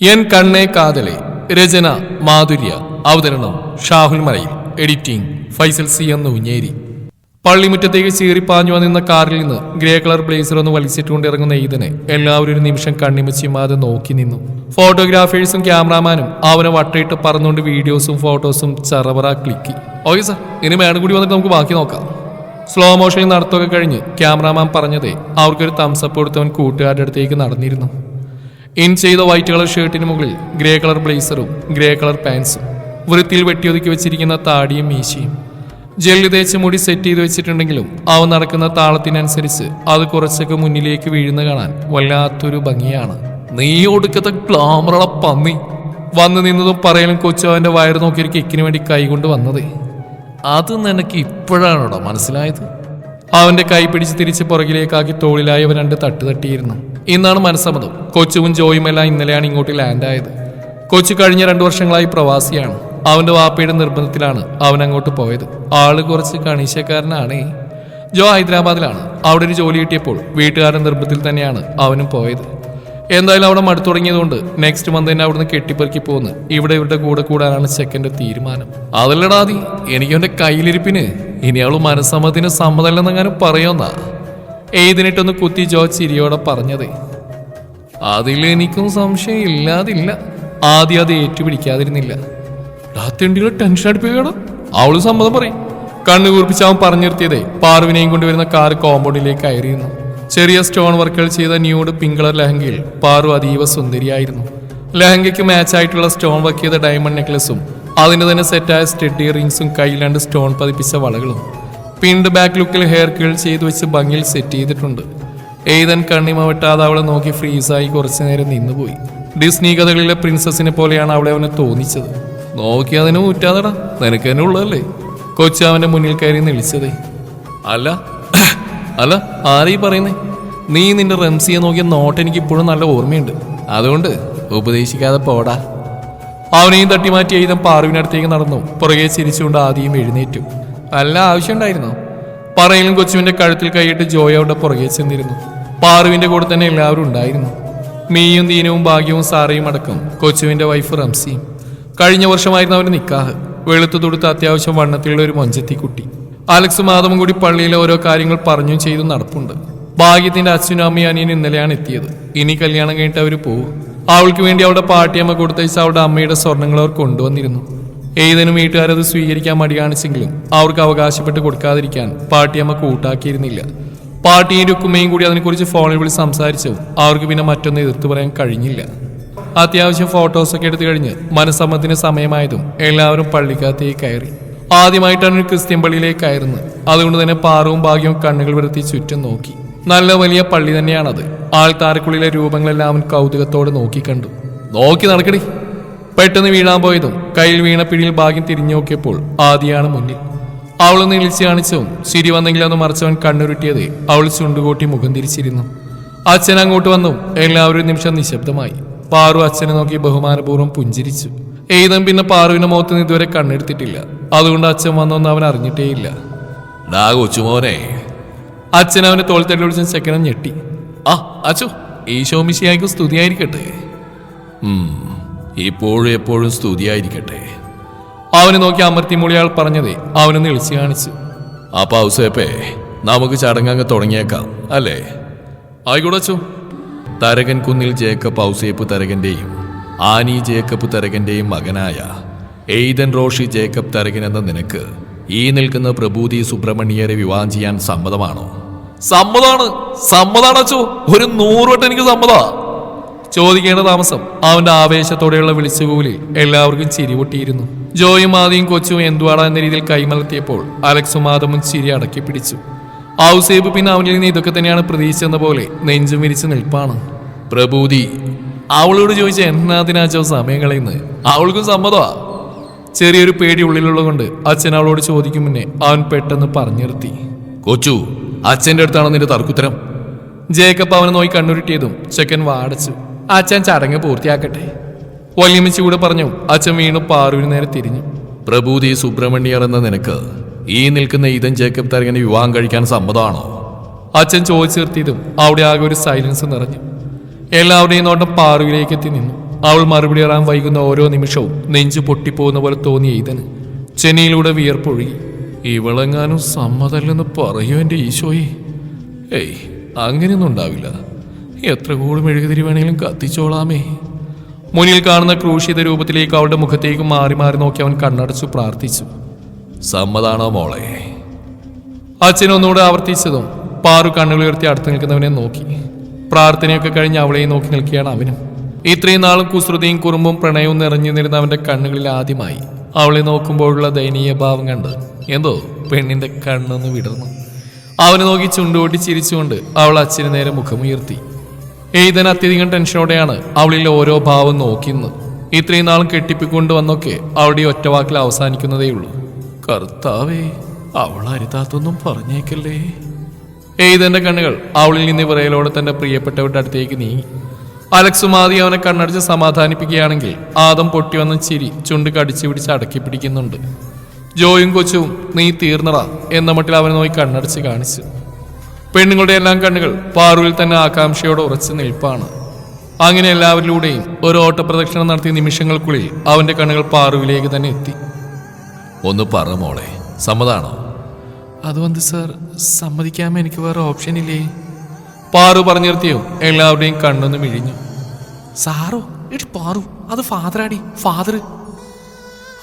N കണ്ണേ കാതലെ രചന മാധുര്യ. അവതരണം ഷാഹുൽ മലയിൽ. എഡിറ്റിംഗ് ഫൈസൽ സി എന്ന് ഉഞ്ഞേരി പള്ളിമുറ്റത്തേക്ക് ചീറിപ്പാഞ്ഞു വന്നിരുന്ന കാറിൽ നിന്ന് ഗ്രേ കളർ ബ്ലേസർ ഒന്ന് വലിച്ചിട്ടുകൊണ്ട് ഇറങ്ങുന്ന ഈതനെ എല്ലാവരും ഒരു നിമിഷം കണ്ണിമച്ചിമാതെ നോക്കി നിന്നു. ഫോട്ടോഗ്രാഫേഴ്സും ക്യാമറാമാനും അവനെ വട്ടയിട്ട് പറന്നുകൊണ്ട് വീഡിയോസും ഫോട്ടോസും ചറവറ ക്ലിക്കി. ഓക്കെ സാർ ഇനി മേడం കൂടി വന്നിട്ട് നമുക്ക് ബാക്കി നോക്കാം. സ്ലോ മോഷനിൽ നടത്തൊക്കെ കഴിഞ്ഞ് ക്യാമറാമാൻ പറഞ്ഞതേ അവർക്കൊരു തംസപ്പ് കൊടുത്തവൻ കൂട്ടുകാരുടെ അടുത്തേക്ക് നടന്നിരുന്നു. ഇൻ ചെയ്ത വൈറ്റ് കളർ ഷർട്ടിന് മുകളിൽ ഗ്രേ കളർ ബ്ലേസറും ഗ്രേ കളർ പാൻസും. വൃത്തിയിൽ വെട്ടിയൊതുക്കി വെച്ചിരിക്കുന്ന താടിയും മീശയും. ജെല്ലി തേച്ച് മുടി സെറ്റ് ചെയ്ത് വെച്ചിട്ടുണ്ടെങ്കിലും അവ നടക്കുന്ന താളത്തിനനുസരിച്ച് അത് കുറച്ചൊക്കെ മുന്നിലേക്ക് വീഴുന്ന കാണാൻ വല്ലാത്തൊരു ഭംഗിയാണ്. നീ ഒടുക്കത്തെ ഗ്ലാമറുള്ള പന്നി. വന്നു നിന്നതും പറയലും കൊച്ചു അവന്റെ വയറ് നോക്കി ഒരു കിക്കിന് വേണ്ടി കൈകൊണ്ട് വന്നതേ. അത് നിനക്ക് ഇപ്പോഴാണോടാ മനസ്സിലായത്? അവന്റെ കൈ പിടിച്ച് തിരിച്ച് പുറകിലേക്കാക്കി തോളിലായി അവൻ രണ്ട് തട്ട് തട്ടിയിരുന്നു. ഇന്നാണ് മനസ്സമ്മതം. കൊച്ചുവും ജോയും എല്ലാം ഇന്നലെയാണ് ഇങ്ങോട്ട് ലാൻഡ് ആയത് കൊച്ചു കഴിഞ്ഞ രണ്ടു വർഷങ്ങളായി പ്രവാസിയാണ്. അവന്റെ വാപ്പയുടെ നിർബന്ധത്തിലാണ് അവൻ അങ്ങോട്ട് പോയത്. ആൾ കുറച്ച് കണീശക്കാരനാണ്. ജോ ഹൈദരാബാദിലാണ്. അവിടെ ഒരു ജോലി കിട്ടിയപ്പോൾ വീട്ടുകാരുടെ നിർബന്ധത്തിൽ തന്നെയാണ് അവനും പോയത്. എന്തായാലും അവിടെ മടുത്തു തുടങ്ങിയതുകൊണ്ട് നെക്സ്റ്റ് മന്ത് തന്നെ അവിടുന്ന് കെട്ടിപ്പെറുക്കി പോകുന്നു ഇവിടെ ഇവരുടെ കൂടെ കൂടാനാണ് സെക്കൻഡ് തീരുമാനം. അതല്ലടാതി എനിക്ക് അവന്റെ കയ്യിലിരിപ്പിന് ഇനി അവൾ മനസ്സമ്മതത്തിന് സമ്മതമല്ലെന്നെങ്ങാനും പറയുമെന്നാ ഏതിനിട്ടൊന്ന് കുത്തി ജോ ചിരിയോടെ പറഞ്ഞതേ. അതിൽ എനിക്കും സംശയം ഇല്ലാതില്ല. ആദ്യം അത് ഏറ്റുപിടിക്കാതിരുന്നില്ല. രാത്രിണ്ടികൾ ടെൻഷൻ അടിപ്പിക്കട അവൾ സമ്മതം പറയും. കണ്ണു കൂർപ്പിച്ച് അവൻ പറഞ്ഞു നിർത്തിയതേ പാർവിനെയും കൊണ്ടുവരുന്ന കാർ കോമ്പൗണ്ടിലേക്ക് കയറിയിരുന്നു. ചെറിയ സ്റ്റോൺ വർക്കുകൾ ചെയ്ത ന്യൂഡ് പിങ്ക് കളർ ലഹങ്കയിൽ പാറു അതീവ സുന്ദരിയായിരുന്നു. ലഹങ്കയ്ക്ക് മാച്ച് ആയിട്ടുള്ള സ്റ്റോൺ വർക്ക് ചെയ്ത ഡയമണ്ട് നെക്ലസും അതിന് തന്നെ സെറ്റായ സ്റ്റെഡി റിങ്സും കയ്യിൽ രണ്ട് സ്റ്റോൺ പതിപ്പിച്ച വളകളും. പിൻഡ് ബാക്ക് ലുക്കിൽ ഹെയർ കേൾ ചെയ്ത് വെച്ച് ഭംഗിയിൽ സെറ്റ് ചെയ്തിട്ടുണ്ട്. ഏതൻ കണ്ണിമ വെട്ടാതെ അവളെ നോക്കി ഫ്രീസായി കുറച്ചു നേരം നിന്നുപോയി. ഡിസ്നി കഥകളിലെ പ്രിൻസസിനെ പോലെയാണ് അവളെ അവനെ തോന്നിച്ചത്. നോക്കി അതിനെ ഊറ്റാതടാ നിനക്ക് തന്നെ ഉള്ളതല്ലേ? കൊച്ചു അവന്റെ മുന്നിൽ കയറി നിളിച്ചതേ അല്ല അല്ല ആരീ പറയുന്നേ? നീ നിന്റെ റംസിയെ നോക്കിയ നോട്ട് എനിക്ക് ഇപ്പോഴും നല്ല ഓർമ്മയുണ്ട്. അതുകൊണ്ട് ഉപദേശിക്കാതെ പോടാ. അവനെയും തട്ടി മാറ്റി എഴുതാൻ പാറുവിനടുത്തേക്ക് നടന്നു. പുറകെ ചിരിച്ചുകൊണ്ട് ആദ്യം എഴുന്നേറ്റു. അല്ല ആവശ്യമുണ്ടായിരുന്നു. പറയിലും കൊച്ചുവിന്റെ കഴുത്തിൽ കൈയിട്ട് ജോയ അവിടെ പുറകെ ചെന്നിരുന്നു. പാറുവിന്റെ കൂടെ തന്നെ എല്ലാവരും ഉണ്ടായിരുന്നു. മീയും ദീനവും ഭാഗ്യവും സാറയും അടക്കം കൊച്ചുവിന്റെ വൈഫ് റംസിയും. കഴിഞ്ഞ വർഷമായിരുന്നു അവന്റെ നിക്കാഹ്. വെളുത്തു തൊടുത്ത അത്യാവശ്യം വണ്ണത്തിലുള്ള ഒരു മൊഞ്ചത്തി കുട്ടി അലക്സ് മാധവൻ കൂടി പള്ളിയിലെ ഓരോ കാര്യങ്ങൾ പറഞ്ഞു ചെയ്തു നടപ്പുണ്ട്. ഭാഗ്യത്തിന്റെ അച്ഛനും അമ്മയും അനിയൻ ഇന്നലെയാണ് എത്തിയത്. ഇനി കല്യാണം കഴിഞ്ഞിട്ട് അവർ പോകും അവൾക്ക് വേണ്ടി അവളുടെ പാട്ടിയമ്മ കൊടുത്തയച്ച അവളുടെ അമ്മയുടെ സ്വർണങ്ങൾ അവർ കൊണ്ടുവന്നിരുന്നു. ഏതിനും വീട്ടുകാരത് സ്വീകരിക്കാൻ മടി കാണിച്ചെങ്കിലും അവർക്ക് അവകാശപ്പെട്ട് കൊടുക്കാതിരിക്കാൻ പാട്ടിയമ്മ കൂട്ടാക്കിയിരുന്നില്ല. പാട്ടിയും രുക്കുമ്മയും കൂടി അതിനെക്കുറിച്ച് ഫോണിൽ വിളിച്ച് സംസാരിച്ചു അവർക്ക് പിന്നെ മറ്റൊന്നും എതിർത്ത് പറയാൻ കഴിഞ്ഞില്ല. അത്യാവശ്യം ഫോട്ടോസൊക്കെ എടുത്തു കഴിഞ്ഞ് മനസ്സമ്മത്തിന് സമയമായതും എല്ലാവരും പള്ളിക്കകത്തേക്ക് കയറി. ആദ്യമായിട്ടാണ് ഒരു ക്രിസ്ത്യൻ പള്ളിയിലേക്കായിരുന്നു. അതുകൊണ്ട് തന്നെ പാറവും ഭാഗ്യവും കണ്ണുകൾ വരുത്തി ചുറ്റും നോക്കി. നല്ല വലിയ പള്ളി തന്നെയാണത്. ആൾത്താരക്കുള്ളിലെ രൂപങ്ങളെല്ലാം അവൻ കൗതുകത്തോടെ നോക്കിക്കണ്ടു നോക്കി നടക്കടി. പെട്ടെന്ന് വീഴാൻ പോയതും കയ്യിൽ വീണ പിടിയിൽ ഭാഗ്യം തിരിഞ്ഞു നോക്കിയപ്പോൾ ആദ്യമാണ് മുന്നിൽ. അവളൊന്ന് ഇളിച്ച് കാണിച്ചതും ശരി വന്നെങ്കിലൊന്ന് മറച്ചവൻ കണ്ണുരുട്ടിയത് അവൾ ചുണ്ടുകൂട്ടി മുഖം തിരിച്ചിരുന്നു. അച്ഛൻ അങ്ങോട്ട് വന്നു. എല്ലാവരും നിമിഷം നിശബ്ദമായി. പാറു അച്ഛനെ നോക്കി ബഹുമാനപൂർവം പുഞ്ചിരിച്ചു. ഏതും പിന്നെ പാറുവിന്റെ മുഖത്ത് നിന്ന് ഇതുവരെ കണ്ണെടുത്തിട്ടില്ല. അതുകൊണ്ട് അച്ഛൻ വന്നൊന്നും അവൻ അറിഞ്ഞിട്ടേയില്ല. ഡാ കൊച്ചുമോനെ. അച്ഛൻ അവനെ തോൾത്തടി വിളിച്ച ചെക്കനം ഞെട്ടി. ആ അച്ചു ഈ മിശിയായിക്കും സ്തുതിയായിരിക്കട്ടെ. ഇപ്പോഴും എപ്പോഴും സ്തുതിയായിരിക്കട്ടെ. അവനെ നോക്കി അമർത്തിമൂളി അയാൾ പറഞ്ഞതേ അവനൊന്ന് ഇളിച്ചു കാണിച്ചു. അപ്പൊ ഔസേപ്പേ നമുക്ക് ചടങ്ങങ്ങ് തുടങ്ങിയേക്കാം അല്ലേ? ആയിക്കോട്ടെ അച്ചു തരകൻ കുന്നിൽ ജേക്കബ് ഔസേപ്പ് തരകന്റെയും ആനി ജേക്കബ് തരകന്റെയും മകനായ എയ്തൻ റോഷി ജേക്കബ് തരകൻ എന്ന നിനക്ക് ഈ നിൽക്കുന്ന പ്രഭൂതി സുബ്രഹ്മണ്യരെ വിവാഹം ചെയ്യാൻ സമ്മതമാണോ? സമ്മതാണ് സമ്മതാണ് അച്ചു ഒരു നൂറുവട്ടം എനിക്ക് സമ്മതാ. ചോദിക്കേണ്ട താമസം അവന്റെ ആവേശത്തോടെയുള്ള വിളിച്ചുകൂലി എല്ലാവർക്കും ചിരിപൊട്ടിയിരുന്നു ജോയും ആദിയും കൊച്ചും എന്തുവാടാ എന്ന രീതിയിൽ കൈമലർത്തിയപ്പോൾ അലക്സും മാതമും ചിരി അടക്കി പിടിച്ചു. ഔസേബ് പിന്നെ അവനിൽ നിന്ന് ഇതൊക്കെ തന്നെയാണ് പ്രതീക്ഷിച്ചെന്ന പോലെ നെഞ്ചും വിരിച്ച് നിൽപ്പാണ്. പ്രഭൂതി അവളോട് ചോദിച്ച എന്നാതിനാച്ചോ സമയം കളയുന്നത് അവൾക്കും സമ്മതമാ. ചെറിയൊരു പേടി ഉള്ളിലുള്ളതുകൊണ്ട് അച്ഛൻ അവളോട് ചോദിക്കും മുന്നേ അവൻ പെട്ടെന്ന് പറഞ്ഞു നിർത്തി കൊച്ചു അച്ഛന്റെ അടുത്താണ് നിന്റെ തർക്കുത്തരം? ജേക്കബ് അവനെ നോക്കി കണ്ണുരുട്ടിയതും ചെക്കൻ വാടച്ചു. അച്ഛൻ ചടങ്ങ് പൂർത്തിയാക്കട്ടെ. വല്യമ്മച്ചി കൂടെ പറഞ്ഞു അച്ഛൻ വീണു പാറുവിന് നേരെ തിരിഞ്ഞു. പ്രഭൂതി സുബ്രഹ്മണ്യർ എന്ന നിനക്ക് ഈ നിൽക്കുന്ന ഇതൻ ജേക്കബ് തരകനെ വിവാഹം കഴിക്കാൻ സമ്മതമാണോ? അച്ഛൻ ചോദിച്ചു നിർത്തിയതും അവിടെ ആകെ ഒരു സൈലൻസ് നിറഞ്ഞു. എല്ലാവരുടെയും നോട്ടം പാറുവിലേക്ക് എത്തി നിന്നു. അവൾ മറുപടി അറാൻ വൈകുന്ന ഓരോ നിമിഷവും നെഞ്ചു പൊട്ടിപ്പോകുന്ന പോലെ തോന്നി എയ്തന് ചെന്നൈയിലൂടെ വിയർപ്പൊഴുകി. ഇവളെങ്ങാനും സമ്മതല്ലെന്ന് പറയൂ എന്റെ ഈശോയെ. ഏയ് അങ്ങനെയൊന്നും ഉണ്ടാവില്ല. എത്ര കൂടി മെഴുകുതിരി വേണേലും കത്തിച്ചോളാമേ. മുന്നിൽ കാണുന്ന ക്രൂശിത രൂപത്തിലേക്ക് അവളുടെ മുഖത്തേക്ക് മാറി മാറി നോക്കി അവൻ കണ്ണടച്ചു പ്രാർത്ഥിച്ചു. സമ്മതാണോ മോളെ? അച്ഛനൊന്നുകൂടെ ആവർത്തിച്ചതും പാറു കണ്ണുകളുയർത്തി അടുത്ത് നിൽക്കുന്നവനെ നോക്കി. പ്രാർത്ഥനയൊക്കെ കഴിഞ്ഞ് അവളെയും നോക്കി നിൽക്കുകയാണ് അവനും. ഇത്രയും നാളും കുസൃതിയും കുറുമ്പും പ്രണയവും നിറഞ്ഞു നിന്നിരുന്ന അവന്റെ കണ്ണുകളിൽ ആദ്യമായി അവളെ നോക്കുമ്പോഴുള്ള ദയനീയ ഭാവം കണ്ട് എന്തോ പെണ്ണിന്റെ കണ്ണൊന്ന് വിടർന്നു. അവനെ നോക്കി ചുണ്ടുകൊട്ടി ചിരിച്ചുകൊണ്ട് അവൾ അച്ഛന് നേരെ മുഖമുയർത്തി. എയ്തൻ അത്യധികം ടെൻഷനോടെയാണ് അവളിൽ ഓരോ ഭാവം നോക്കിയെന്ന് ഇത്രയും നാളും കെട്ടിപ്പിക്കൊണ്ട് വന്നൊക്കെ അവളുടെ ഒറ്റ വാക്കിൽ അവസാനിക്കുന്നതേയുള്ളൂ. കർത്താവേ അവൾ അരുതാത്തൊന്നും പറഞ്ഞേക്കല്ലേ? എയ്തന്റെ കണ്ണുകൾ. അവളിൽ നിന്ന് വിറയലോടെ തന്റെ പ്രിയപ്പെട്ടവരുടെ അടുത്തേക്ക് നീങ്ങി. അലക്സ് മാതി അവനെ കണ്ണടിച്ച് സമാധാനിപ്പിക്കുകയാണെങ്കിൽ ആദം പൊട്ടി വന്ന ചിരി ചുണ്ട് കടിച്ചു പിടിച്ച് അടക്കി പിടിക്കുന്നുണ്ട്. ജോയും കൊച്ചും നീ തീർന്നടാ എന്ന മട്ടിൽ അവനെ നോക്കി കണ്ണടിച്ച് കാണിച്ചു. പെണ്ണുങ്ങളുടെ എല്ലാം കണ്ണുകൾ പാറുവിൽ തന്നെ ആകാംക്ഷയോടെ ഉറച്ചു നിൽപ്പാണ്. അങ്ങനെ എല്ലാവരിലൂടെയും ഒരു ഓട്ടപ്രദക്ഷിണം നടത്തിയ നിമിഷങ്ങൾക്കുള്ളിൽ അവന്റെ കണ്ണുകൾ പാറുവിലേക്ക് തന്നെ എത്തി. ഒന്ന് പറ മോളെ സമ്മതാണോ? അതുകൊണ്ട് സർ സമ്മതിക്കാമോ? എനിക്ക് വേറെ ഓപ്ഷൻ ഇല്ലേ? പാറു പറഞ്ഞു നിർത്തിയോ? എല്ലാവരുടെയും കണ്ണൊന്ന് മിഴിഞ്ഞു. സാറോ എടി പാറു അത് ഫാദറാടി ഫാദർ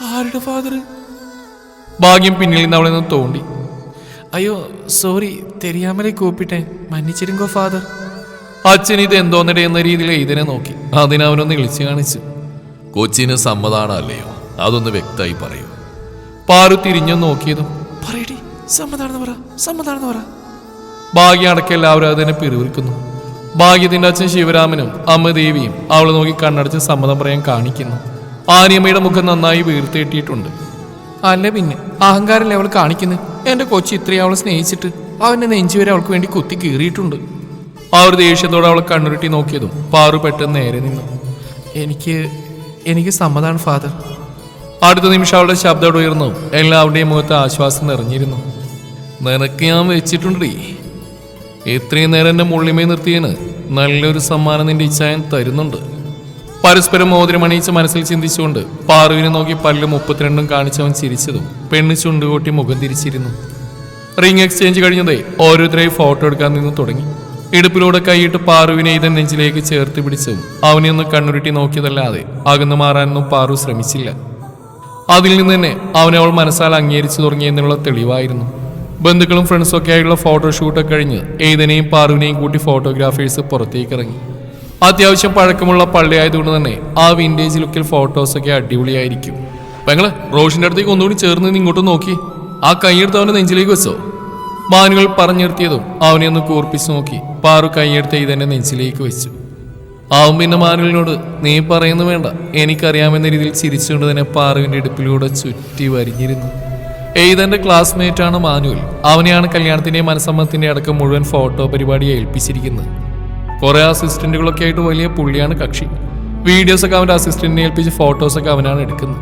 ആരുടെ ഫാദർ ഭാഗ്യം പിന്നിൽ നിന്ന് അവളെ നിന്ന് തോണ്ടി. അയ്യോ സോറി തെരിയാമലെ കൂപ്പിട്ടെ. മന്നിച്ചിരുങ്കോ ഫാദർ? അച്ഛൻ ഇത് എന്തോന്നിടെ എന്ന രീതിയിൽ ഇതിനെ നോക്കി. അതിനവനൊന്ന് ഇളിച്ചു കാണിച്ചു. കൊച്ചിന് സമ്മതാണല്ലയോ? അതൊന്ന് വ്യക്തമായി പറയൂ. പാറു തിരിഞ്ഞു നോക്കിയതും പറയടി സമ്മതാണെന്ന് പറ സമ്മതാണെന്ന് പറ. ഭാഗ്യ അടക്കം എല്ലാവരും അതിനെ പിറുവിൽക്കുന്നു. ഭാഗ്യത്തിന്റെ അച്ഛൻ ശിവരാമനും അമ്മ ദേവിയും അവളെ നോക്കി കണ്ണടച്ച് സമ്മതം പറയാൻ കാണിക്കുന്നു. ആനിയമ്മയുടെ മുഖം നന്നായി വീർത്തിയിട്ടിട്ടുണ്ട് അല്ല പിന്നെ അഹങ്കാരല്ലേ അവൾ കാണിക്കുന്നത് എന്റെ കൊച്ചി ഇത്രയും അവളെ സ്നേഹിച്ചിട്ട് അവന്റെ നെഞ്ചുവരെ അവൾക്ക് വേണ്ടി കുത്തി കീറിയിട്ടുണ്ട്. ആ ഒരു ദേഷ്യത്തോടെ അവളെ കണ്ണുരുട്ടി നോക്കിയതും പാറു പെട്ടെന്ന് നേരെ നിന്നു. എനിക്ക് എനിക്ക് സമ്മതാണ് ഫാദർ. അടുത്ത നിമിഷം അവളുടെ ശബ്ദം ഉയർന്നു. എല്ലാവരുടെയും മുഖത്ത് ആശ്വാസം നിറഞ്ഞിരുന്നു. നിനക്ക് ഞാൻ വെച്ചിട്ടുണ്ടീ ഇത്രയും നേരം എന്റെ മുള്ളിമേ നിർത്തിയതിന് നല്ലൊരു സമ്മാനം നിന്റെ ഇച്ഛായൻ തരുന്നുണ്ട്. പരസ്പരം മോതിരമണിയിച്ച് മനസ്സിൽ ചിന്തിച്ചുകൊണ്ട് പാറുവിനെ നോക്കി പല്ല് മുപ്പത്തിരണ്ടും കാണിച്ചവൻ ചിരിച്ചതും പെണ്ണ് ചുണ്ടുകൂട്ടി മുഖം തിരിച്ചിരുന്നു. റിംഗ് എക്സ്ചേഞ്ച് കഴിഞ്ഞതേ ഓരോരുത്തരെയും ഫോട്ടോ എടുക്കാൻ നിന്ന് തുടങ്ങി. ഇടുപ്പിലൂടെ കൈയിട്ട് പാറുവിനെ ഇതൻ നെഞ്ചിലേക്ക് ചേർത്ത് പിടിച്ചും അവനെ ഒന്ന് കണ്ണുരുട്ടി നോക്കിയതല്ലാതെ അകന്നു മാറാനൊന്നും പാറു ശ്രമിച്ചില്ല. അതിൽ നിന്ന് തന്നെ അവനെ അവൾ മനസ്സാൽ അംഗീകരിച്ചു തുടങ്ങിയെന്നുള്ള തെളിവായിരുന്നു. ബന്ധുക്കളും ഫ്രണ്ട്സും ഒക്കെ ആയിട്ടുള്ള ഫോട്ടോഷൂട്ടൊക്കെ കഴിഞ്ഞ് ഏതിനെയും പാറുവിനെയും കൂട്ടി ഫോട്ടോഗ്രാഫേഴ്സ് പുറത്തേക്ക് ഇറങ്ങി. അത്യാവശ്യം പഴക്കമുള്ള പള്ളി ആയതുകൊണ്ട് തന്നെ ആ വിന്റേജ് ലുക്കിൽ ഫോട്ടോസൊക്കെ അടിപൊളിയായിരിക്കും. പെങ്ങൾ റോഷിന്റെ അടുത്തേക്ക് ഒന്നുകൂടി ചേർന്ന് നിന്ന് ഇങ്ങോട്ട് നോക്കി. ആ കൈയെടുത്ത് അവന്റെ നെഞ്ചിലേക്ക് വെച്ചോ. മാനുകൾ പറഞ്ഞു നിർത്തിയതും അവനെ ഒന്ന് കൂർപ്പിച്ച് നോക്കി. പാറു കൈയെടുത്ത് ഇതെന്നെ നെഞ്ചിലേക്ക് വെച്ചു. ആവും പിന്നെ മാനുവിനോട് നീ പറയുന്നു വേണ്ട. എനിക്കറിയാമെന്ന രീതിയിൽ ചിരിച്ചുകൊണ്ട് തന്നെ പാറുവിന്റെ ഇടുപ്പിലൂടെ ചുറ്റി വരിഞ്ഞിരുന്നു. എയ്തന്റെ ക്ലാസ്മേറ്റ് ആണ് മാനുവൽ. അവനെയാണ് കല്യാണത്തിന്റെ മനസ്സമ്മത്തിന്റെ അടക്കം മുഴുവൻ ഫോട്ടോ പരിപാടി ഏൽപ്പിച്ചിരിക്കുന്നത്. കുറെ അസിസ്റ്റന്റുകളൊക്കെ ആയിട്ട് വലിയ പുള്ളിയാണ് കക്ഷി. വീഡിയോസ് ഒക്കെ അവന്റെ അസിസ്റ്റന്റിനെ ഏൽപ്പിച്ച് ഫോട്ടോസ് ഒക്കെ അവനാണ് എടുക്കുന്നത്.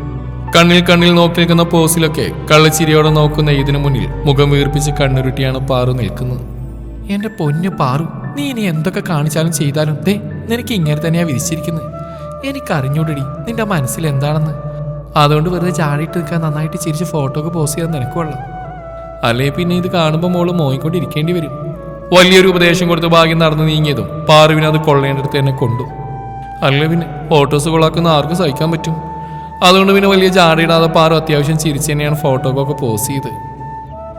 കണ്ണിൽ കണ്ണിൽ നോക്കി നിൽക്കുന്ന പോസിലൊക്കെ കള്ളച്ചിരിയോടെ നോക്കുന്ന ഇതിനു മുന്നിൽ മുഖം വീർപ്പിച്ച് കണ്ണുരുട്ടിയാണ് പാറു നിൽക്കുന്നത്. എന്റെ പൊന്നു പാറു നീ ഇനി എന്തൊക്കെ കാണിച്ചാലും ചെയ്താലും ദേ നിനക്ക് ഇങ്ങനെ തന്നെയാ വിധിച്ചിരിക്കുന്നത്. എനിക്ക് അറിഞ്ഞൂടടി നിന്റെ മനസ്സിൽ എന്താണെന്ന്. അതുകൊണ്ട് വെറുതെ ചാടിയിട്ട് നിൽക്കാൻ നന്നായിട്ട് ചിരിച്ച് ഫോട്ടോ ഒക്കെ പോസ്റ്റ് ചെയ്യാൻ നിനക്ക് കൊള്ളാം. അല്ലേ പിന്നെ ഇത് കാണുമ്പോൾ മോൾ മോയിക്കൊണ്ടിരിക്കേണ്ടി വരും. വലിയൊരു ഉപദേശം കൊടുത്ത് ഭാഗ്യം നടന്നു നീങ്ങിയതും പാറുവിന് അത് കൊള്ളേണ്ടടുത്ത് തന്നെ കൊണ്ടു. അല്ല പിന്നെ ഫോട്ടോസ് കൊള്ളാക്കുന്ന ആർക്കും സഹിക്കാൻ പറ്റും. അതുകൊണ്ട് പിന്നെ വലിയ ചാടിയിടാതെ പാറു അത്യാവശ്യം ചിരിച്ച് തന്നെയാണ് ഫോട്ടോക്കൊക്കെ പോസ്റ്റ് ചെയ്ത്.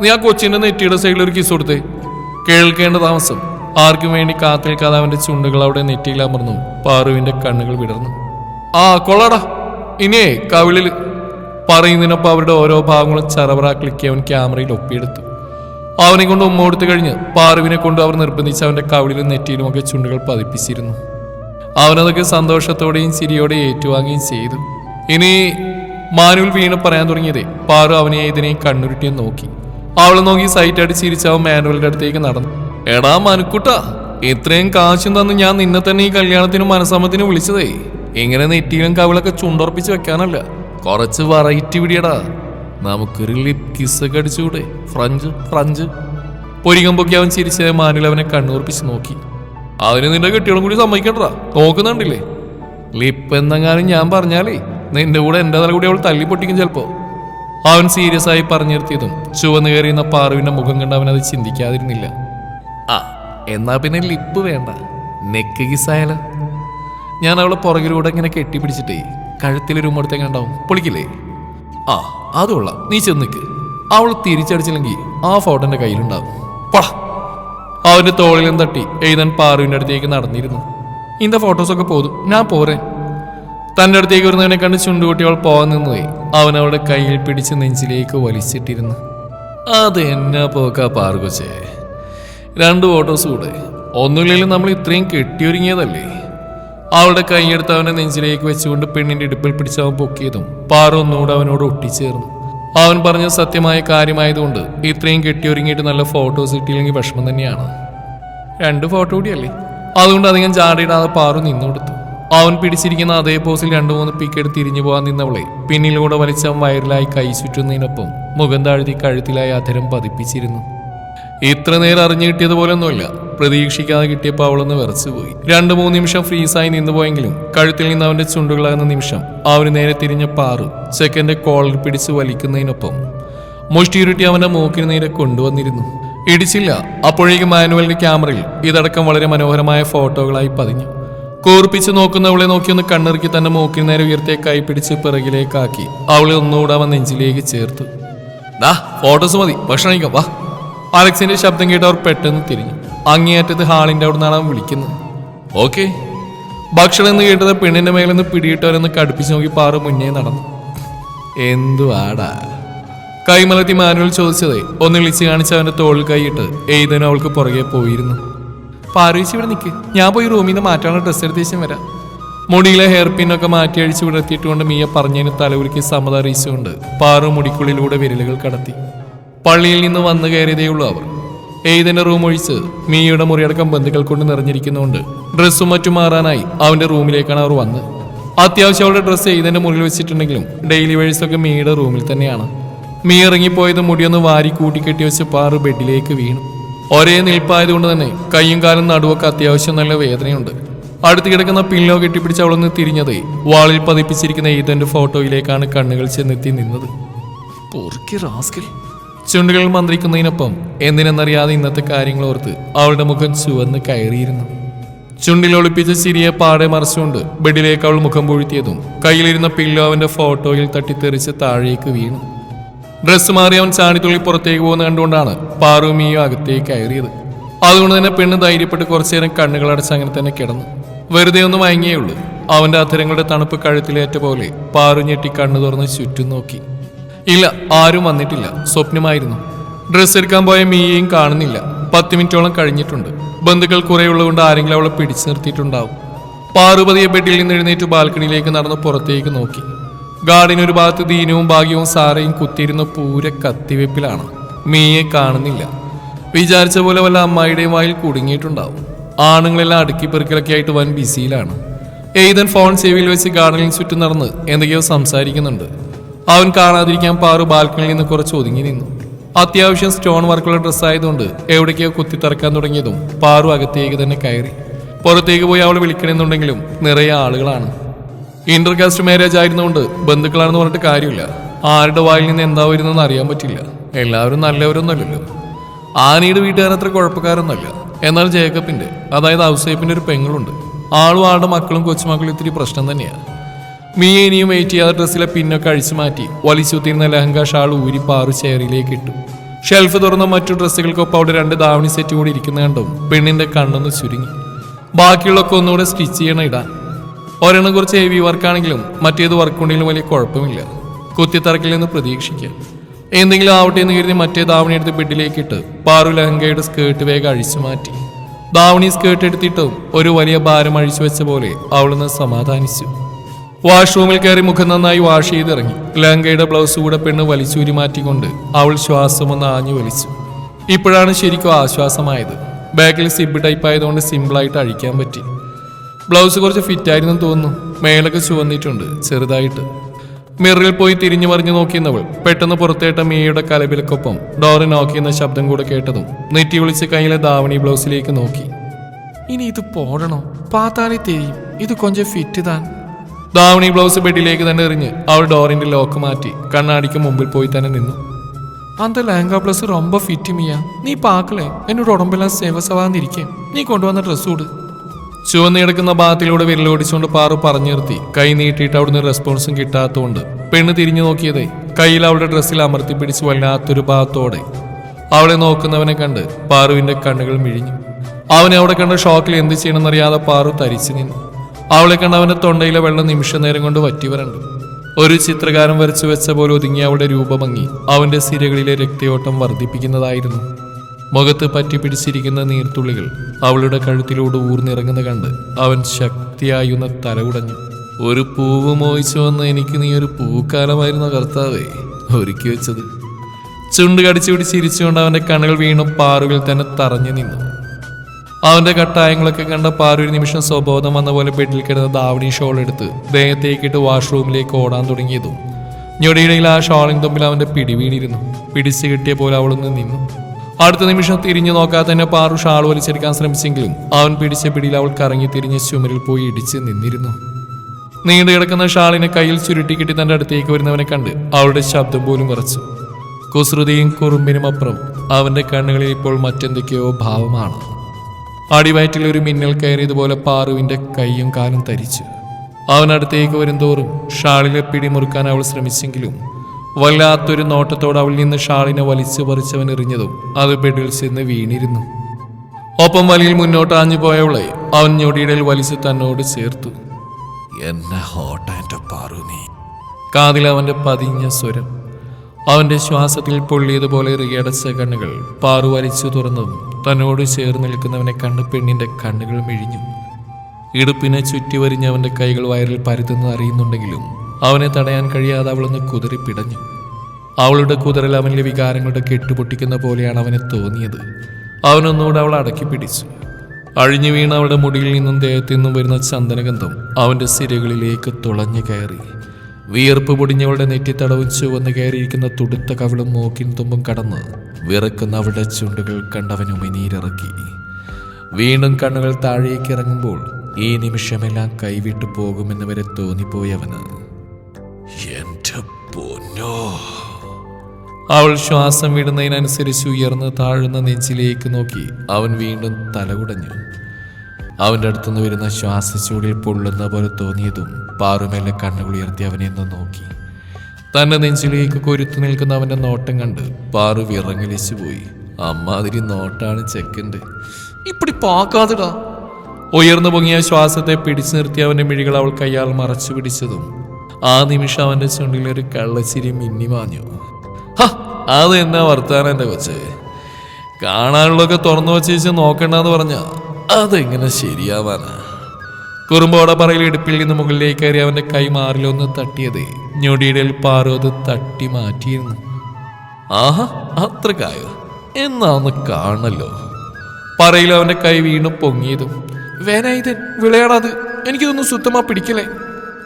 നീ ആ കൊച്ചിന്റെ നെറ്റിയുടെ സൈഡിൽ ഒരു കിസ് കൊടുത്ത്. കേൾക്കേണ്ട താമസം. ആർക്കും വേണ്ടി കാത്തിൽക്കാതെ അവന്റെ ചുണ്ടുകൾ അവിടെ നെറ്റിയിൽ അമർന്നു പാറുവിന്റെ കണ്ണുകൾ വിടർന്നു. ആ കൊള്ളാടാ. ഇനിയേ കവിളിൽ പറയുന്നതിനൊപ്പം അവരുടെ ഓരോ ഭാഗങ്ങളും ചറവറ ക്ലിക്ക് അവൻ ക്യാമറയിൽ ഒപ്പിയെടുത്തു. അവനെ കൊണ്ട് ഉമ്മ കൊടുത്തു കഴിഞ്ഞ് പാറുവിനെ കൊണ്ട് അവർ നിർബന്ധിച്ച് അവന്റെ കവിളിലും നെറ്റിയിലും ഒക്കെ ചുണ്ടുകൾ പതിപ്പിച്ചിരുന്നു. അവനതൊക്കെ സന്തോഷത്തോടെയും ചിരിയോടെയും ഏറ്റുവാങ്ങുകയും ചെയ്തു. ഇനി മാനുവിൽ വീണ് പറയാൻ തുടങ്ങിയതേ പാറു അവനെ ഇതിനെയും കണ്ണുരുട്ടിയും നോക്കി. അവളെ നോക്കി സൈറ്റായിട്ട് ചിരിച്ച് അവൻ മാനുവലിന്റെ അടുത്തേക്ക് നടന്നു. എടാ മനുക്കുട്ടാ ഇത്രയും കാശും തന്ന് ഞാൻ നിന്നെ തന്നെ ഈ കല്യാണത്തിനും മനസ്സമ്മത്തിനും വിളിച്ചതേ. ഇങ്ങനെ നെറ്റിയിലും കവിളൊക്കെ ചുണ്ടുറപ്പിച്ച് വെക്കാനല്ല. കുറച്ച് വെറൈറ്റി പിടിയടാ. നമുക്കൊരു ലിപ് കിസ്സൊക്കെ അടിച്ചുകൂടെ. French French. പൊരികം പൊക്കി അവൻ ചിരിച്ച മാനിൽ അവനെ കണ്ണുറപ്പിച്ച് നോക്കി. അതിന് നിന്റെ കെട്ടികളും കൂടി സമ്മതിക്കണ്ടാ. നോക്കുന്നുണ്ടില്ലേ? ലിപ്പ് എന്നെങ്ങാനും ഞാൻ പറഞ്ഞാലേ നിന്റെ കൂടെ എന്റെ തല കൂടി അവൾ തല്ലി പൊട്ടിക്കും ചിലപ്പോ. അവൻ സീരിയസ് ആയി പറഞ്ഞു നിർത്തിയതും ചുവന്നു കയറിയുന്ന പാറുവിന്റെ മുഖം കണ്ട് അവൻ അത് ചിന്തിക്കാതിരുന്നില്ല. ആ എന്നാ പിന്നെ ലിപ്പ് വേണ്ട. നെക്ക് കിസ്സായാലോ ഞാൻ അവളെ പുറകിലൂടെ ഇങ്ങനെ കെട്ടിപ്പിടിച്ചിട്ടേ കഴുത്തിലൊരു ഉമ്മടുത്തേക്ക് ഉണ്ടാവും. പൊളിക്കില്ലേ? ആ അത് നീ ചെന്നിക്ക് അവൾ തിരിച്ചടിച്ചില്ലെങ്കിൽ ആ ഫോട്ടോ എന്റെ കയ്യിലുണ്ടാവും. പട. അവന്റെ തോളിലും തട്ടി എഴുതാൻ പാറുവിന്റെ അടുത്തേക്ക് നടന്നിരുന്നു. ഇന്ന ഫോട്ടോസൊക്കെ പോതും. ഞാൻ പോരെ. തന്റെ അടുത്തേക്ക് വരുന്നവനെ കണ്ട് ചുണ്ടുകൂട്ടി അവൾ പോകാൻ നിന്നുപോയി അവൻ അവളുടെ കയ്യിൽ പിടിച്ച് നെഞ്ചിലേക്ക് വലിച്ചിട്ടിരുന്നു. അത് എന്നാ പോക്കാ പാറുകൊച്ചേ. രണ്ട് ഫോട്ടോസ് കൂടെ. ഒന്നുമില്ലെങ്കിലും നമ്മൾ ഇത്രയും കെട്ടിയൊരുങ്ങിയതല്ലേ? അവളുടെ കൈയെടുത്ത് അവനെ നെഞ്ചിലേക്ക് വെച്ചുകൊണ്ട് പെണ്ണിന്റെ ഇടുപ്പിൽ പിടിച്ച് അവൻ പൊക്കിയതും പാറ ഒന്നുകൂടെ അവനോട് ഒട്ടിച്ചേർന്നു. അവൻ പറഞ്ഞ സത്യമായ കാര്യമായതുകൊണ്ട് ഇത്രയും കെട്ടിയൊരുങ്ങിയിട്ട് നല്ല ഫോട്ടോസ് കിട്ടിയില്ലെങ്കിൽ വിഷമം തന്നെയാണ്. രണ്ട് ഫോട്ടോ കൂടിയല്ലേ? അതുകൊണ്ട് അധികം ചാടിയിടാതെ പാറു നിന്നു കൊടുത്തു. അവൻ പിടിച്ചിരിക്കുന്ന അതേ പോസിൽ രണ്ടു മൂന്ന് പിക്കെടുത്ത് തിരിഞ്ഞു പോകാൻ നിന്നവളെ പിന്നിലൂടെ വലിച്ച വയറിലായി കൈ ചുറ്റുന്നതിനൊപ്പം മുഖം താഴ്ത്തി കഴുത്തിലായി അധരം പതിപ്പിച്ചിരുന്നു. ഇത്ര നേരം അറിഞ്ഞു കിട്ടിയതുപോലൊന്നുമില്ല. പ്രതീക്ഷിക്കാതെ കിട്ടിയപ്പോൾ അവളൊന്ന് വിറച്ചുപോയി. രണ്ടു മൂന്ന് നിമിഷം ഫ്രീസായി നിന്നുപോയെങ്കിലും കഴുത്തിൽ നിന്ന് അവന്റെ ചുണ്ടുകളാകുന്ന നിമിഷം അവന് നേരെ തിരിഞ്ഞ പാറു ചെക്കന്റെ കോളർ പിടിച്ച് വലിക്കുന്നതിനൊപ്പം മുഷ്ടിയുരുട്ടി അവന്റെ മൂക്കിന് നേരെ കൊണ്ടുവന്നിരുന്നു. ഇടിച്ചില്ല. അപ്പോഴേക്കും മാനുവലിന്റെ ക്യാമറയിൽ ഇതടക്കം വളരെ മനോഹരമായ ഫോട്ടോകളായി പതിഞ്ഞു. കൂർപ്പിച്ച് നോക്കുന്നവളെ നോക്കിയൊന്ന് കണ്ണിറുക്കി തന്റെ മൂക്കിന് നേരെ ഉയർത്തിയ കൈ പിടിച്ച് പിറകിലേക്കാക്കി അവളെ ഒന്നുകൂടെ അവൻ നെഞ്ചിലേക്ക് ചേർത്തു. ദാ ഫോട്ടോസ് മതി. ഭക്ഷണം വാ. അലക്സിന്റെ ശബ്ദം കേട്ട് അവർ പെട്ടെന്ന് തിരിഞ്ഞു. അങ്ങേയറ്റത്ത് ഹാളിന്റെ അവിടെ നിന്നാണ് അവൻ വിളിക്കുന്നത്. ഓക്കെ. ഭക്ഷണം എന്ന് കേട്ടത് പെണ്ണിന്റെ മേലെന്ന് പിടിയിട്ടവരെന്ന് കടുപ്പിച്ച് നോക്കി പാറ മുന്നേ നടന്നു. എന്തുവാടാ? കൈമലത്തി മാനുവൽ ചോദിച്ചത് ഒന്ന് വിളിച്ച് കാണിച്ച് അവന്റെ തോളിൽ കൈയിട്ട് എയ്തനും അവൾക്ക് പുറകെ പോയിരുന്നു. പാറിച്ച് ഇവിടെ നിൽക്ക് ഞാൻ പോയി റൂമിൽ നിന്ന് മാറ്റാനുള്ള ഡ്രസ്സ് എടുത്തേശം വരാം. മുടിയിലെ ഹെയർ പിന്നൊക്കെ മാറ്റി അഴിച്ചു വിടർത്തിയിട്ടുകൊണ്ട് മീയ പറഞ്ഞതിന് തലകുലിക്ക് സമ്മത അറിയിച്ചുകൊണ്ട് പാറു മുടിക്കുള്ളിലൂടെ വിരലുകൾ കടത്തി. പള്ളിയിൽ നിന്ന് വന്നു കയറിയതേയുള്ളൂ അവർ. എയ്തിന്റെ റൂം ഒഴിച്ച് മീയുടെ മുറിയടക്കം ബന്ധുക്കൾ കൊണ്ട് നിറഞ്ഞിരിക്കുന്നതുകൊണ്ട് ഡ്രസ്സും മറ്റും മാറാനായി അവന്റെ റൂമിലേക്കാണ് അവർ വന്നത്. അത്യാവശ്യം അവളുടെ ഡ്രസ്സ് എയ്തിന്റെ മുറിയിൽ വെച്ചിട്ടുണ്ടെങ്കിലും ഡെയിലി വേഴ്സൊക്കെ മീയുടെ റൂമിൽ തന്നെയാണ്. മീ ഇറങ്ങിപ്പോയത് മുടിയൊന്ന് വാരി കൂട്ടിക്കെട്ടി വെച്ച് പാറു ബെഡിലേക്ക് വീണു. ഒരേ നിൽപ്പായതുകൊണ്ട് തന്നെ കൈയും കാലും നടുവൊക്കെ അത്യാവശ്യം നല്ല വേദനയുണ്ട്. അടുത്ത് കിടക്കുന്ന പില്ലോ കെട്ടിപ്പിടിച്ച് അവളൊന്ന് തിരിഞ്ഞത് വാളിൽ പതിപ്പിച്ചിരിക്കുന്ന ഈതന്റെ ഫോട്ടോയിലേക്കാണ് കണ്ണുകൾ ചെന്നെത്തി നിന്നത്. പൊറുക്കി റാസ്കൽ. ചുണ്ടുകൾ മന്ത്രിക്കുന്നതിനൊപ്പം എന്തിനെന്നറിയാതെ ഇന്നത്തെ കാര്യങ്ങൾ ഓർത്ത് അവളുടെ മുഖം ചുവന്ന് കയറിയിരുന്നു. ചുണ്ടിലൊളിപ്പിച്ച ചിരിയെ പാടെ മറിച്ചുകൊണ്ട് ബെഡിലേക്ക് അവൾ മുഖം പൊഴുത്തിയതും കയ്യിലിരുന്ന പില്ലോ അവന്റെ ഫോട്ടോയിൽ തട്ടിത്തെറിച്ച് താഴേക്ക് വീണു. ഡ്രസ്സ് മാറി അവൻ ചാണിത്തുള്ളി പുറത്തേക്ക് പോകുന്ന കണ്ടുകൊണ്ടാണ് പാറുമിയോ അകത്തേക്ക് കയറിയത്. അതുകൊണ്ട് തന്നെ പെണ്ണ് ധൈര്യപ്പെട്ട് കുറച്ചു നേരം കണ്ണുകൾ അടച്ച് അങ്ങനെ തന്നെ കിടന്നു. വെറുതെ ഒന്ന് മയങ്ങിയേ ഉള്ളൂ. അവന്റെ അധരങ്ങളുടെ തണുപ്പ് കഴുത്തിലേറ്റ പോലെ പാറു ഞെട്ടി കണ്ണു തുറന്ന് ചുറ്റും നോക്കി. ഇല്ല ആരും വന്നിട്ടില്ല. സ്വപ്നമായിരുന്നു. ഡ്രസ്സ് എടുക്കാൻ പോയ മീയേയും കാണുന്നില്ല. പത്ത് മിനിറ്റോളം കഴിഞ്ഞിട്ടുണ്ട്. ബന്ധുക്കൾ കുറെ ഉള്ളതുകൊണ്ട് ആരെങ്കിലും അവളെ പിടിച്ചു നിർത്തിയിട്ടുണ്ടാവും. പാർവതിയെ ബെഡിൽ നിന്ന് എഴുന്നേറ്റ് ബാൽക്കണിയിലേക്ക് നടന്ന് പുറത്തേക്ക് നോക്കി. ഗാർഡിനൊരു ഭാഗത്ത് ദീനവും ഭാഗ്യവും സാറയും കുത്തിയിരുന്ന പൂര കത്തിവെപ്പിലാണ്. മീയെ കാണുന്നില്ല. വിചാരിച്ച പോലെ വല്ല അമ്മായിയുടെയും വായിൽ കുടുങ്ങിയിട്ടുണ്ടാവും. ആണുങ്ങളെല്ലാം അടുക്കി പെറുക്കലൊക്കെ ആയിട്ട് വൻ ബിസിയിലാണ്. എയ്തൻ ഫോൺ ചെവിയിൽ വെച്ച് ഗാർഡനിൽ ചുറ്റും നടന്ന് എന്തൊക്കെയോ സംസാരിക്കുന്നുണ്ട്. അവൻ കാണാതിരിക്കാൻ പാറു ബാൽക്കണിയിൽ നിന്ന് കുറച്ച് ഒതുങ്ങി നിന്നു. അത്യാവശ്യം സ്റ്റോൺ വർക്കുള്ള ഡ്രസ്സായതുകൊണ്ട് എവിടേക്കോ കുത്തിത്തറക്കാൻ തുടങ്ങിയതും പാറു അകത്തേക്ക് തന്നെ കയറി. പുറത്തേക്ക് പോയി അവൾ വിളിക്കണമെന്നുണ്ടെങ്കിലും നിറയെ ആളുകളാണ്. ഇന്റർകാസ്റ്റ് മാരേജ് ആയിരുന്നുകൊണ്ട് ബന്ധുക്കളാണെന്ന് പറഞ്ഞിട്ട് കാര്യമില്ല. ആരുടെ വായിൽ നിന്ന് എന്താ വരുന്നതെന്ന് അറിയാൻ പറ്റില്ല. എല്ലാവരും നല്ലവരൊന്നുമല്ലല്ലോ. ആനയുടെ വീട്ടുകാരത്ര കുഴപ്പക്കാരൊന്നുമല്ല. എന്നാൽ ജേക്കബിന്റെ അതായത് ഔസേപ്പിന്റെ ഒരു പെങ്ങളുണ്ട്. ആളും ആളുടെ മക്കളും കൊച്ചുമക്കളും ഇത്തിരി പ്രശ്നം തന്നെയാണ് മീ ഇനിയും വെയിറ്റ് ചെയ്യാതെ ഡ്രസ്സിലെ പിന്നൊക്കെ അഴിച്ചു മാറ്റി. വലിച്ചുത്തിരുന്ന ലഹങ്ക ഷാൾ ഊരി പാറു ചെയറിലേക്ക് ഇട്ടു. ഷെൽഫ് തുറന്ന മറ്റു ഡ്രസ്സുകൾക്കൊപ്പം അവിടെ രണ്ട് ദാവണി സെറ്റ് കൂടി ഇരിക്കുന്ന കണ്ടും. പെണ്ണിന്റെ കണ്ണൊന്ന് ചുരുങ്ങി. ബാക്കിയുള്ളൊക്കെ ഒന്നുകൂടെ സ്റ്റിച്ച് ചെയ്യണം ഇടാൻ ഒരെണ്ണം കുറച്ച് ഹെവി വർക്കാണെങ്കിലും മറ്റേത് വർക്കുണ്ടെങ്കിലും വലിയ കുഴപ്പമില്ല. കുത്തിത്തറക്കിൽ നിന്ന് പ്രതീക്ഷിക്കാം. എന്തെങ്കിലും ആവട്ടെ എന്ന് കരുതി മറ്റേ ദാവണി എടുത്ത് ബെഡിലേക്ക് ഇട്ട് പാറു ലഹങ്കയുടെ സ്കേർട്ട് വേഗം അഴിച്ചു മാറ്റി. ദാവണി സ്കേർട്ട് എടുത്തിട്ടും ഒരു വലിയ ഭാരം അഴിച്ചു വെച്ച പോലെ അവളൊന്ന് സമാധാനിച്ചു. വാഷ്റൂമിൽ കയറി മുഖം നന്നായി വാഷ് ചെയ്തിറങ്ങി. ലങ്കയുടെ ബ്ലൗസ് കൂടെ പെണ്ണ് വലിച്ചൂരി മാറ്റിക്കൊണ്ട് അവൾ ശ്വാസം ഒന്ന് ആഞ്ഞു വലിച്ചു. ഇപ്പോഴാണ് ശരിക്കും ആശ്വാസമായത്. ബാക്കിൽ സിബ് ടൈപ്പ് ആയതുകൊണ്ട് സിമ്പിളായിട്ട് അഴിക്കാൻ പറ്റി. ബ്ലൗസ് കുറച്ച് ഫിറ്റ് ആയിരുന്നു തോന്നുന്നു. മേലൊക്കെ ചുവന്നിട്ടുണ്ട് ചെറുതായിട്ട്. മിററിൽ പോയി തിരിഞ്ഞു മറിഞ്ഞു നോക്കിയെന്നവൾ പെട്ടെന്ന് പുറത്തേട്ട മീയുടെ കലപിലക്കൊപ്പം ഡോറി നോക്കിയെന്ന ശബ്ദം കൂടെ കേട്ടതും നെറ്റി വിളിച്ച് കയ്യിലെ ദാവണി ബ്ലൗസിലേക്ക് നോക്കി. ഇനി ഇത് പോടണോ? പാത്താലേ തെരിയും ഇത് കൊഞ്ചം ഫിറ്റ് താൻ. ദാവണി ബ്ലൗസ് ബെഡിലേക്ക് തന്നെ എറിഞ്ഞ് അവൾ ഡോറിന്റെ ലോക്ക് മാറ്റി കണ്ണാടിക്ക് മുമ്പിൽ പോയി തന്നെ നിന്നു. അന്ത ലാങ്ക ബ്ലസ് റൊമ്പ ഫിറ്റ് മിയ. നീ പാക്കളെ എന്നോട് ഉടമ്പെല്ലാം സേവസവാന്നിരിക്കേ. നീ കൊണ്ടുവന്ന ഡ്രസ് കൂട് ചുവന്ന് കിടക്കുന്ന ബാത്തിലൂടെ വിരലോടിച്ചുകൊണ്ട് പാറു പറഞ്ഞു നിർത്തി. കൈ നീട്ടിയിട്ട് അവിടുന്ന് റെസ്പോൺസും കിട്ടാത്തതുകൊണ്ട് പെണ്ണ് തിരിഞ്ഞു നോക്കിയതേ കയ്യിൽ അവളുടെ ഡ്രസ്സിൽ അമർത്തി പിടിച്ച് വല്ലാത്തൊരു ഭാഗത്തോടെ. അവളെ നോക്കുന്നവനെ കണ്ട് പാറുവിന്റെ കണ്ണുകൾ മിഴിഞ്ഞു. അവനെ അവിടെ കണ്ട് ഷോക്കിൽ എന്ത് ചെയ്യണമെന്നറിയാതെ പാറു തരിച്ചു നിന്നു. അവളെ കണ്ട അവന്റെ തൊണ്ടയിലെ വെള്ളം നിമിഷ നേരം കൊണ്ട് വറ്റി വരണ്ടു. ഒരു ചിത്രകാരൻ വരച്ചു വെച്ച പോലെ ഒതുങ്ങിയ അവളുടെ രൂപഭംഗി അവന്റെ സിരകളിലെ രക്തയോട്ടം വർദ്ധിപ്പിക്കുന്നതായിരുന്നു. മുഖത്ത് പറ്റിപ്പിടിച്ചിരിക്കുന്ന നീർത്തുള്ളികൾ അവളുടെ കഴുത്തിലൂടെ ഊർന്നിറങ്ങുന്ന കണ്ട് അവൻ ശക്തിയായുന്ന ഉടഞ്ഞു ഒരു പൂവ് മോഹിച്ചു വന്ന എനിക്ക് നീ ഒരു പൂക്കാലമായിരുന്ന കർത്താവേ? ഒരുക്കി വെച്ചത്. ചുണ്ട് കടിച്ചു ചിരിച്ചുകൊണ്ട് അവന്റെ കണ്ണുകൾ വീണു പാറുകൾ തന്നെ തറഞ്ഞു നിന്നു. അവന്റെ കട്ടായങ്ങളൊക്കെ കണ്ട പാറു ഒരു നിമിഷം സ്വബോധം വന്ന പോലെ ബെഡിൽ കിടന്ന ദാവണി ഷോൾ എടുത്ത് ദേഹത്തേക്കിട്ട് വാഷ്റൂമിലേക്ക് ഓടാൻ തുടങ്ങിയതും ഞൊടിയിടയിൽ ആ ഷോളിന് തുമ്പിൽ അവന്റെ പിടി വീണിരുന്നു. പിടിച്ചു കിട്ടിയ പോലെ അവളൊന്ന് നിന്നു. അടുത്ത നിമിഷം തിരിഞ്ഞു നോക്കാതെ തന്നെ പാറു ഷാൾ വലിച്ചെടുക്കാൻ ശ്രമിച്ചെങ്കിലും അവൻ പിടിച്ച പിടിയിൽ അവൾ കറങ്ങി തിരിഞ്ഞ് ചുമരിൽ പോയി ഇടിച്ച് നിന്നിരുന്നു. നീണ്ടു കിടക്കുന്ന ഷാളിനെ കയ്യിൽ ചുരുട്ടിക്കിട്ടി തന്റെ അടുത്തേക്ക് വരുന്നവനെ കണ്ട് അവളുടെ ശബ്ദം പോലും കുറച്ചു. കുസൃതിയും കുറുമ്പിനും അപ്പുറം അവന്റെ കണ്ണുകളിൽ ഇപ്പോൾ മറ്റെന്തൊക്കെയോ ഭാവമാണ്. അടിവയറ്റിൽ ഒരു മിന്നൽ കയറിയതുപോലെ പാറുവിന്റെ കൈയും കാലും തരിച്ചു. അവനടുത്തേക്ക് വരുംതോറും ഷാളിലെ പിടിമുറുക്കാൻ അവൾ ശ്രമിച്ചെങ്കിലും വല്ലാത്തൊരു നോട്ടത്തോടെ അവൾ നിന്ന് ഷാളിനെ വലിച്ചു പറിച്ചവൻ എറിഞ്ഞതും അത് ബെഡിൽ ചെന്ന് വീണിരുന്നു. ഒപ്പം വലിയിൽ മുന്നോട്ട് ആഞ്ഞു പോയവളെ അവൻ ഞൊടിയിടയിൽ വലിച്ചു തന്നോട് ചേർത്തു. എന്നെ പാറു നീ. കാതിൽ അവന്റെ പതിഞ്ഞ സ്വരം അവന്റെ ശ്വാസത്തിൽ പൊള്ളിയതുപോലെ റിയടച്ച കണ്ണുകൾ പാറു വലിച്ചു തുറന്നതും തന്നോട് ചേർന്ന് നിൽക്കുന്നവനെ കണ്ട് പെണ്ണിന്റെ കണ്ണുകൾ മിഴിഞ്ഞു. ഇടുപ്പിനെ ചുറ്റി വരിഞ്ഞ് അവന്റെ കൈകൾ വയറിൽ പരുത്തുന്നത് അറിയുന്നുണ്ടെങ്കിലും അവനെ തടയാൻ കഴിയാതെ അവളൊന്ന് കുതിറി പിടഞ്ഞു. അവളുടെ കുതിരൽ അവനിലെ വികാരങ്ങളുടെ കെട്ടുപൊട്ടിക്കുന്ന പോലെയാണ് അവന് തോന്നിയത്. അവനൊന്നുകൂടെ അവൾ അടക്കി പിടിച്ചു. അഴിഞ്ഞു വീണ അവളുടെ മുടിയിൽ നിന്നും ദേഹത്തു നിന്നും വരുന്ന ചന്ദനഗന്ധം അവന്റെ സിരകളിലേക്ക് തുളഞ്ഞു കയറി. വിയർപ്പ് പൊടിഞ്ഞവളുടെ നെറ്റിത്തടവും ചുവന്ന് കയറിയിരിക്കുന്ന തുടുത്ത കവിളും മൂക്കിൻ തുമ്പും കടന്ന് വിറക്കുന്ന അവളുടെ ചുണ്ടുകൾ കണ്ടവനു മിനീരിറക്കി വീണ്ടും കണ്ണുകൾ താഴേക്ക് ഇറങ്ങുമ്പോൾ ഈ നിമിഷമെല്ലാം കൈവിട്ടു പോകുമെന്ന് വരെ തോന്നിപ്പോയവന് അവൾ ശ്വാസം വിടുന്നതിനനുസരിച്ച് ഉയർന്ന് താഴുന്ന നെഞ്ചിലേക്ക് നോക്കി അവൻ വീണ്ടും തലകുടഞ്ഞു. അവന്റെ അടുത്തുനിന്ന് വരുന്ന ശ്വാസച്ചൂടിൽ പൊള്ളുന്ന പോലെ തോന്നിയതും പാറുമേലെ കണ്ണുകളുയർത്തി അവനെ ഒന്ന് നോക്കി. തന്റെ നെഞ്ചിലേക്ക് കൊരുത്തു നിൽക്കുന്ന അവന്റെ നോട്ടം കണ്ട് പാറു വിറങ്ങലിച്ചു പോയി. അമ്മാതിരി നോട്ടാണ് ചെക്കന്റെ. ഇപ്പടി പാക്കാതിടാ ഉയർന്നു പൊങ്ങിയ ശ്വാസത്തെ പിടിച്ചു നിർത്തി അവന്റെ മിഴികൾ അവൾ കയ്യാൽ മറച്ചു പിടിച്ചതും ആ നിമിഷം അവന്റെ ചുണ്ടിൽ ഒരു കള്ളച്ചിരി മിന്നി മാഞ്ഞു. അത് എന്നാ വർത്താനം എന്റെ കൊച്ചേ? കാണാനുള്ളതൊക്കെ തുറന്നു വച്ചേച്ച് നോക്കണ്ടെന്ന് പറഞ്ഞ അതെങ്ങനെ ശരിയാവാനാ? കുറുമ്പോടെ പറയിൽ ഇടുപ്പിൽ നിന്ന് മുകളിലേക്ക് കയറി അവന്റെ കൈ മാറിലൊന്ന് തട്ടിയത്. ഞൊടിയിടയിൽ പാറു അത് തട്ടി മാറ്റിയിരുന്നു. ആഹാ അത്രക്കായോ? എന്നാ ഒന്ന് കാണല്ലോ. പറയിൽ അവന്റെ കൈ വീണു പൊങ്ങിയതും വേനായുധൻ വിളയാടാത് എനിക്കിതൊന്നും സുത്തമാ പിടിക്കലേ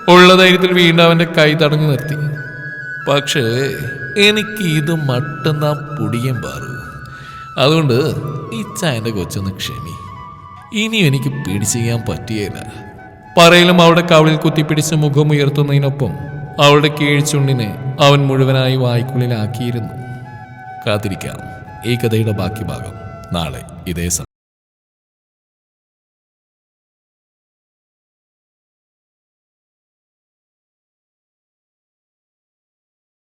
ഉള്ള ധൈര്യത്തിൽ വീണ്ടും അവന്റെ കൈ തടഞ്ഞു നിർത്തി. പക്ഷേ എനിക്ക് ഇത് മട്ടെന്നാ പൊടിയും പാറു. അതുകൊണ്ട് ഈ ചായന്റെ കൊച്ചൊന്ന് ക്ഷമി. ഇനിയും എനിക്ക് പിടിച്ചു ചെയ്യാൻ പറ്റിയേല. പറയിലും അവളുടെ കവിളിൽ കുത്തിപ്പിടിച്ച് മുഖമുയർത്തുന്നതിനൊപ്പം അവളുടെ കീഴ്ചുണ്ടിനെ അവൻ മുഴുവനായി വായ്ക്കുള്ളിലാക്കിയിരുന്നു. കാത്തിരിക്കാം. ഈ കഥയുടെ ബാക്കി ഭാഗം നാളെ ഇതേ സമയം.